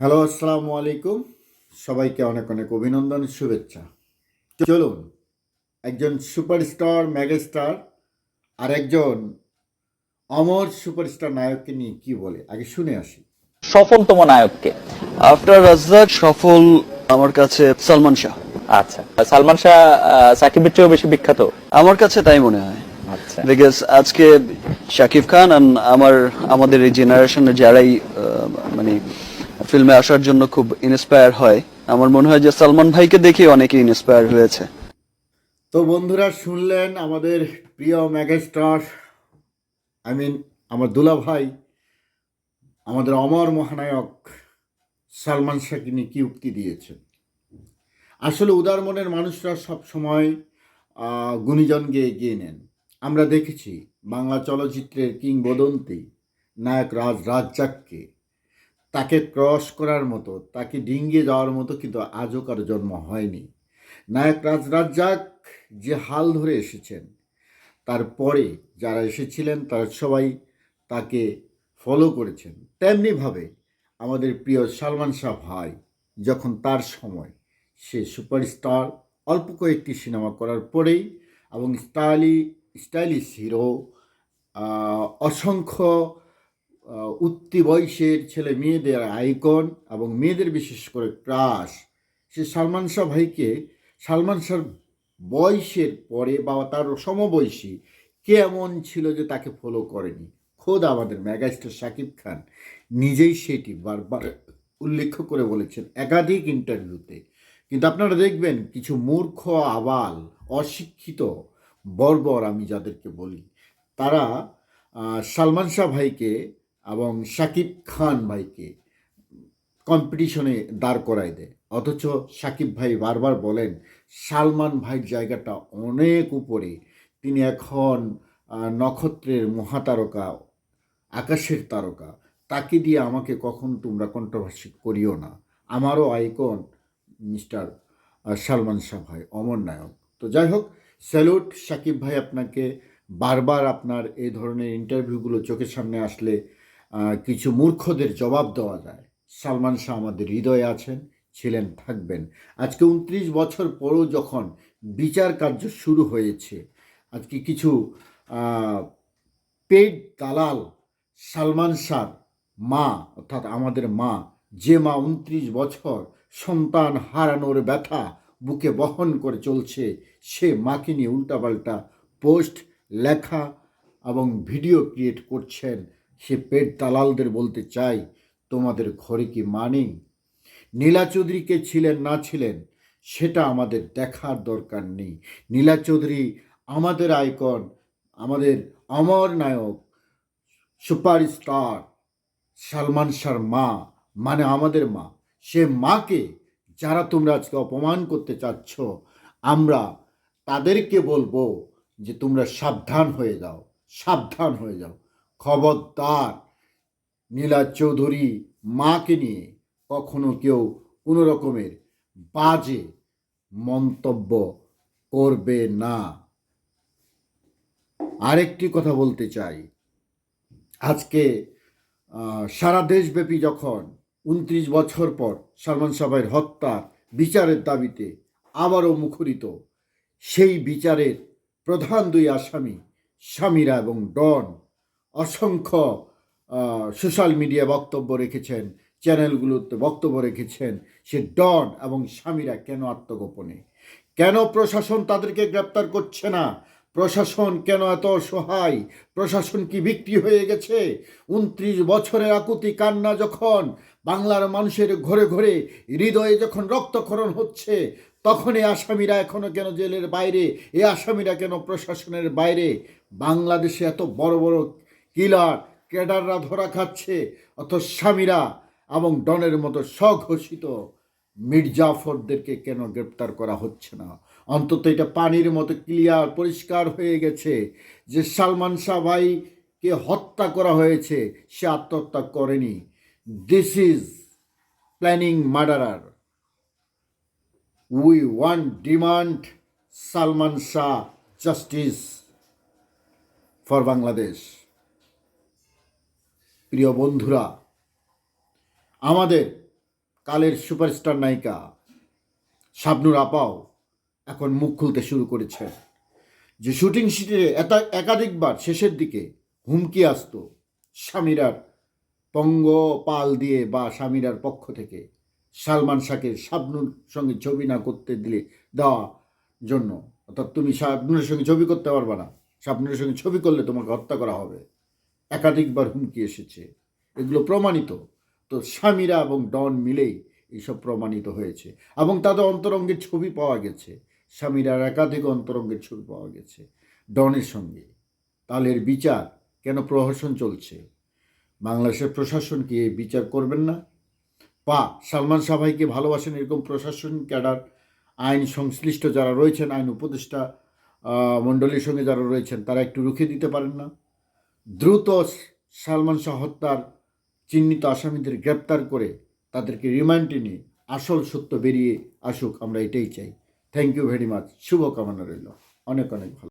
Hello আসসালামু আলাইকুম। সবাইকে অনেক অনেক অভিনন্দন শুভেচ্ছা। চলুন একজন সুপারস্টার মেগাস্টার আর একজন অমর সুপারস্টার নায়ককে নিয়ে কি বলে? আগে শুনে আসি। সফলতম নায়ককে। আফটার রাজ্জাক সফল আমার কাছে সালমান শাহ। আচ্ছা। সালমান শাহ আহ, সাকিবের চেয়েও বেশি বিখ্যাত? আমার কাছে তাই মনে হয়। আচ্ছা। বিকজ আজকে শাকিব খান আমার আমাদের এই জেনারেশনের যারাই ফিল্মে আসার জন্য খুব ইন্সপায়ার হয়। আমার মনে হয় যে সালমান ভাইকে দেখে অনেকে ইন্সপায়ার হয়েছে। তো বন্ধুরা, শুনলেন আমাদের প্রিয় মেগাস্টার আই মিন আমার দুলা ভাই আমাদের অমর মহানায়ক সালমান শাহকে নিয়ে কি উক্তি দিয়েছেন? আসলে উদার মনের মানুষরা সব সময় গুণীজনকে এগিয়ে নেন। আমরা দেখেছি বাংলা চলচ্চিত্রের কিংবদন্তি নায়ক রাজ, রাজ্জাককে। তাকে ক্রস করার মতো, তাকে ডিঙ্গিয়ে যাওয়ার মতো কিন্তু আজও কারও জন্ম হয়নি। নায়ক রাজ রাজ্জাক যে হাল ধরে এসেছেন তারপরে যারা এসেছিলেন, তারা সবাই তাকে ফলো করেছেন। তেমনিভাবে আমাদের প্রিয় সালমান শাহ ভাই, যখন তার সময় সে সুপারস্টার অল্প কয়েকটি সিনেমা করার পরেই এবং স্টাইলি, স্টাইলিশ হিরো অসংখ্য উঠতি বয়সের ছেলে মেয়েদের আইকন এবং মেয়েদের বিশেষ করে ক্রাশ। সে সালমান শাহ ভাইকে, সালমান শাহর বয়সের পরে বা তার সমবয়সী কে এমন ছিল যে তাকে ফলো করেনি? খোদ আমাদের মেগাস্টার শাকিব খান নিজেই সেটি বারবার উল্লেখ করে বলেছেন একাধিক ইন্টারভিউতে কিন্তু আপনারা দেখবেন, কিছু মূর্খ আবাল, অশিক্ষিত বর্বর আমি যাদেরকে বলি, তারা সালমান শাহ ভাইকে এবং শাকিব খান ভাইকে কম্পিটিশনে দাঁড় করায় দেয়। অথচ সাকিব ভাই বারবার বলেন, সালমান ভাইয়ের জায়গাটা অনেক উপরে। তিনি এখন নক্ষত্রের মহাতারকা, আকাশের তারকা। তাকে দিয়ে আমাকে কখন তোমরা কন্ট্রোভার্সি করিও না। আমারও আইকন মিস্টার সালমান শাহ ভাই, অমর নায়ক। তো যাই হোক স্যালুট সাকিব ভাই আপনাকে। বারবার আপনার এই ধরনের ইন্টারভিউগুলো চোখের সামনে আসলে কিছু মূর্খদের জবাব দেওয়া যায়। সালমান শাহ আমাদের হৃদয়ে আছেন, ছিলেন, থাকবেন। আজকে উনত্রিশ বছর পরও যখন বিচার কার্য শুরু হয়েছে, আজকে কিছু পেড দালাল সালমান শাহ মা, অর্থাৎ আমাদের মা, যে মা উনত্রিশ বছর সন্তান হারানোর ব্যথা বুকে বহন করে চলছে, সে মাকে নিয়ে উল্টাপাল্টা পোস্ট, লেখা এবং ভিডিও ক্রিয়েট করছেন সে পেট দালালদের বলতে চাই, তোমাদের ঘরে কি মা নেই? নীলা চৌধুরী কে ছিলেন না ছিলেন, সেটা আমাদের দেখার দরকার নেই। নীলা চৌধুরী আমাদের আইকন, আমাদের অমর নায়ক, সুপারস্টার, সালমান শাহর মা মানে আমাদের মা। সে মাকে যারা তোমরা আজকে অপমান করতে চাচ্ছ, আমরা তাদেরকে বলব যে তোমরা সাবধান হয়ে যাও, সাবধান হয়ে যাও। খবরদার নীলা চৌধুরী মাকে নিয়ে কখনো কেউ কোনো রকমের বাজে মন্তব্য করবে না। আরেকটি কথা বলতে চাই। আজকে সারা দেশব্যাপী যখন উনত্রিশ বছর পর সালমান সাহেবের হত্যার বিচারের দাবিতে আবারও মুখরিত, সেই বিচারের প্রধান দুই আসামি স্বামীরা এবং ডন অসংখ্য সোশ্যাল মিডিয়া বক্তব্য রেখেছেন চ্যানেলগুলোতে বক্তব্য রেখেছেন সে ডন এবং স্বামীরা কেন আত্মগোপনে? কেন প্রশাসন তাদেরকে গ্রেপ্তার করছে না? প্রশাসন কেন এত সহায় প্রশাসন কি বিক্রি হয়ে গেছে? উনত্রিশ বছরের আকুতি কান্না যখন বাংলার মানুষের ঘরে ঘরে হৃদয়ে যখন রক্তক্ষরণ হচ্ছে তখন এই আসামিরা এখনও কেন জেলের বাইরে? এই আসামিরা কেন প্রশাসনের বাইরে? বাংলাদেশে এত বড় বড় কিলার, ক্যাডাররা ধরা খাচ্ছে অত স্বামীরা এবং ডনের মতো স্বঘোষিত মির্জাফরদেরকে কেন গ্রেপ্তার করা হচ্ছে না? অন্তত এটা পানির মতো ক্লিয়ার, পরিষ্কার হয়ে গেছে যে সালমান শাহ ভাইকে হত্যা করা হয়েছে, সে আত্মহত্যা করেনি। This is planning murderer we one demand Salman Shah justice for Bangladesh প্রিয় বন্ধুরা, আমাদের কালের সুপারস্টার নায়িকা শাবনুর আপাও এখন মুখ খুলতে শুরু করেছে। যে শুটিং শিটে এত একাধিকবার শেষের দিকে হুমকি আসতো স্বামীরার পঙ্গপাল দিয়ে বা স্বামীরার পক্ষ থেকে সালমান শাকের শাবনুর সঙ্গে ছবি না করতে দিলে দেওয়া জন্য। অর্থাৎ তুমি শাবনুরের সঙ্গে ছবি করতে পারবে না, শাবনুরের সঙ্গে ছবি করলে তোমাকে হত্যা করা হবে। একাধিকবার হুমকি এসেছে। এগুলো প্রমাণিত। তো স্বামীরা এবং ডন মিলেই এইসব প্রমাণিত হয়েছে এবং তাদের অন্তরঙ্গের ছবি পাওয়া গেছে। স্বামীরার একাধিক অন্তরঙ্গের ছবি পাওয়া গেছে ডনের সঙ্গে। তালের বিচার কেন প্রহসন চলছে? বাংলাদেশের প্রশাসন কি এই বিচার করবেন না? পা, সালমান সাভাইকে ভালোবাসেন এরকম প্রশাসন ক্যাডার? আইন সংশ্লিষ্ট যারা রয়েছেন, আইন উপদেষ্টা মণ্ডলীর সঙ্গে যারা রয়েছেন, তারা একটু রুখে দিতে পারেন না? দ্রুত সালমান শাহ হত্যার চিহ্নিত আসামিদের গ্রেপ্তার করে তাদেরকে রিমান্ডে নিয়ে আসল সত্য বেরিয়ে আসুক, আমরা এটাই চাই। থ্যাংক ইউ ভেরি মাচ শুভকামনা রইল। অনেক অনেক ভালো।